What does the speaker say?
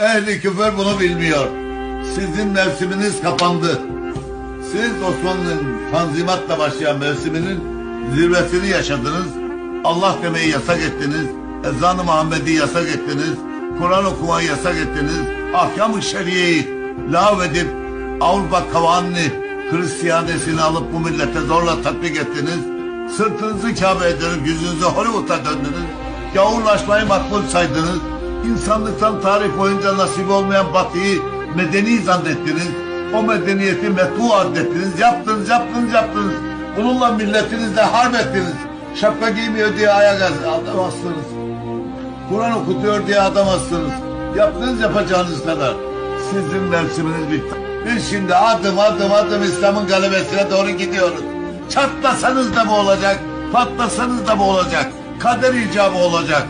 Ehli küfür bunu bilmiyor. Sizin mevsiminiz kapandı. Siz Osmanlı'nın tanzimatla başlayan mevsiminin zirvesini yaşadınız. Allah demeyi yasak ettiniz. Ezan-ı Muhammed'i yasak ettiniz. Kur'an okumayı yasak ettiniz. Ahkam-ı şeriyeyi lağvedip Avrupa kavanını Hristiyanesini alıp bu millete zorla tatbik ettiniz. Sırtınızı Kabe'ye dönüp yüzünüzü Hollywood'a döndünüz. Gavurlaşmayı makbul saydınız. İnsanlıktan tarih boyunca nasip olmayan batıyı medeni zannettiniz. O medeniyeti metbu addettiniz. Yaptınız, yaptınız, yaptınız. Bununla milletinizle harp ettiniz. Şapka giymiyor diye ayak atamazsınız. Kur'an okutuyor diye adamazsınız. Yaptınız yapacağınız kadar. Sizin mevsiminiz bitti. Biz şimdi adım adım adım İslam'ın galebesine doğru gidiyoruz. Çatlasanız da bu olacak, patlasanız da bu olacak. Kader icabı olacak.